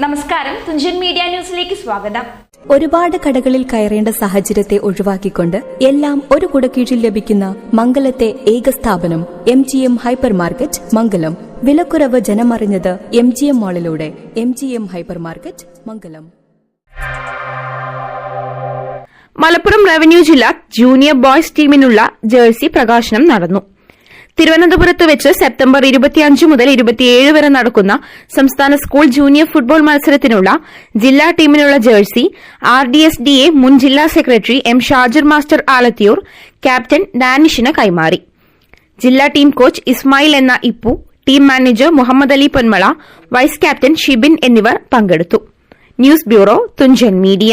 നമസ്കാരം. തുഞ്ചൻ മീഡിയ ന്യൂസിലേക്ക് സ്വാഗതം. ഒരുപാട് കടകളിൽ കയറേണ്ട സാഹചര്യത്തെ ഒഴിവാക്കിക്കൊണ്ട് എല്ലാം ഒരു കുടക്കീഴിൽ ലഭിക്കുന്ന മംഗലത്തെ ഏക സ്ഥാപനം M G M hyper market Mangalam. വിലക്കുറവ് ജനമറിഞ്ഞത് M G M മാളിലൂടെ M G M hyper market Mangalam. Malappuram revenue ജില്ല ജൂനിയർ ബോയ്സ് ടീമിനുള്ള ജേഴ്സി പ്രകാശനം നടന്നു. തിരുവനന്തപുരത്ത് വെച്ച് സെപ്റ്റംബർ ഇരുപത്തിയഞ്ച് മുതൽ ഇരുപത്തിയേഴ് വരെ നടക്കുന്ന സംസ്ഥാന സ്കൂൾ ജൂനിയർ ഫുട്ബോൾ മത്സരത്തിനുള്ള ജില്ലാ ടീമിനുള്ള jersey R D S D A മുൻ ജില്ലാ secretary M Shajir master Alathiyur captain ഡാനിഷിന് കൈമാറി. ജില്ലാ ടീം കോച്ച് ഇസ്മായിൽ എന്ന Ippu team manager Muhammad Ali Ponmala vice captain Shibin എന്നിവർ പങ്കെടുത്തു. News bureau Thunchan media.